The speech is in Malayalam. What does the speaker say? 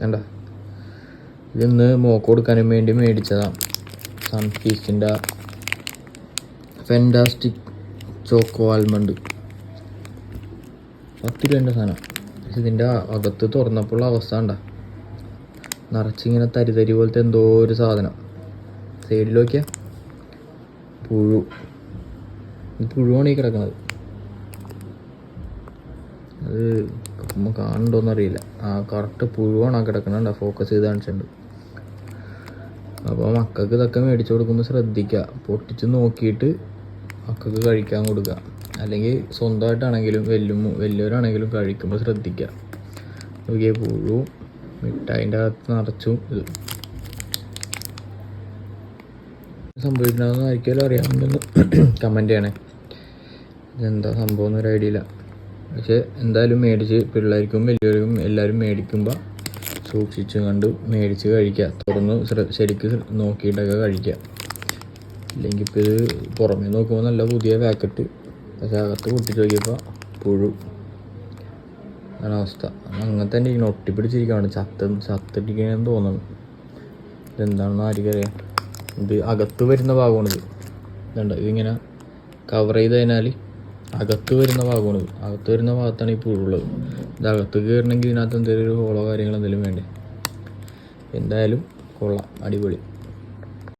കണ്ട. ഇതിന്ന് മോക്ക് കൊടുക്കാനും വേണ്ടി മേടിച്ചതാണ് സൺഫീസിന്റെ ഫെൻഡാസ്റ്റിക് ചോക്കോ ആൽമണ്ട് പത്ത് രൂപേന്റെ സാധനം. ഇതിന്റെ അകത്ത് തുറന്നപ്പോൾ അവസ്ഥ ഉണ്ടാ നിറച്ചിങ്ങനെ തരി തരി പോലത്തെ എന്തോ ഒരു സാധനം. സൈഡിൽ നോക്കിയാൽ പുഴു. പുഴുവാണ് ഈ കിടക്കുന്നത് അത് നമ്മൾ കാണണ്ടോന്ന് അറിയില്ല ആ കറക്റ്റ് പുഴുവാണ് ആ കിടക്കണണ്ട ഫോക്കസ് ചെയ്ത് കാണിച്ചിട്ടുണ്ട്. അപ്പോൾ മക്കൾക്ക് ഇതൊക്കെ മേടിച്ചു കൊടുക്കുമ്പോൾ ശ്രദ്ധിക്കുക പൊട്ടിച്ച് നോക്കിയിട്ട് മക്കൾക്ക് കഴിക്കാൻ കൊടുക്കുക അല്ലെങ്കിൽ സ്വന്തമായിട്ടാണെങ്കിലും വലിയ വലിയവരാണെങ്കിലും കഴിക്കുമ്പോൾ ശ്രദ്ധിക്കുക നോക്കിയ പുഴു മിഠായിന്റെ അകത്ത് നിറച്ചും ഇത്. സംഭവിക്കണമെന്ന് ആയിരിക്കുമല്ലോ അറിയാമെന്ന് കമന്റ് ചെയ്യണേ. ഇതെന്താ സംഭവം എന്നൊരു ഐഡിയ ഇല്ല. പക്ഷെ എന്തായാലും മേടിച്ച് പിള്ളേർക്കും വലിയവർക്കും എല്ലാവരും മേടിക്കുമ്പോൾ സൂക്ഷിച്ചു കണ്ട് മേടിച്ച് കഴിക്കുക തുറന്ന് ശ്ര- ശരിക്ക് നോക്കിയിട്ടൊക്കെ കഴിക്കുക അല്ലെങ്കിൽ ഇപ്പോൾ ഇത് പുറമേ നോക്കുമ്പോൾ നല്ല പുതിയ പാക്കറ്റ്. പക്ഷെ അകത്ത് പൊട്ടിച്ച് നോക്കിയപ്പോൾ പുഴു. അതാണ് അവസ്ഥ. അങ്ങനെ തന്നെ ഇങ്ങനെ ഒട്ടിപ്പിടിച്ചിരിക്കുകയാണ്. ചത്ത ചത്തിട്ടിരിക്കണമെന്ന് തോന്നുന്നു. ഇതെന്താണെന്ന് ആർക്കറിയാം. ഇത് അകത്ത് വരുന്ന ഭാഗമാണിത്. ഇതുണ്ട്. ഇതിങ്ങനെ കവർ ചെയ്ത് കഴിഞ്ഞാൽ അകത്ത് വരുന്ന ഭാഗമാണ്. അകത്ത് വരുന്ന ഭാഗത്താണ് ഈ പുഴുള്ളത് ഇത് അകത്ത് കയറണമെങ്കിൽ ഇതിനകത്ത് എന്തെങ്കിലും ഒരു ഹോളോ കാര്യങ്ങൾ എന്തെങ്കിലും വേണ്ടേ? എന്തായാലും കൊള്ളാം. അടിപൊളി.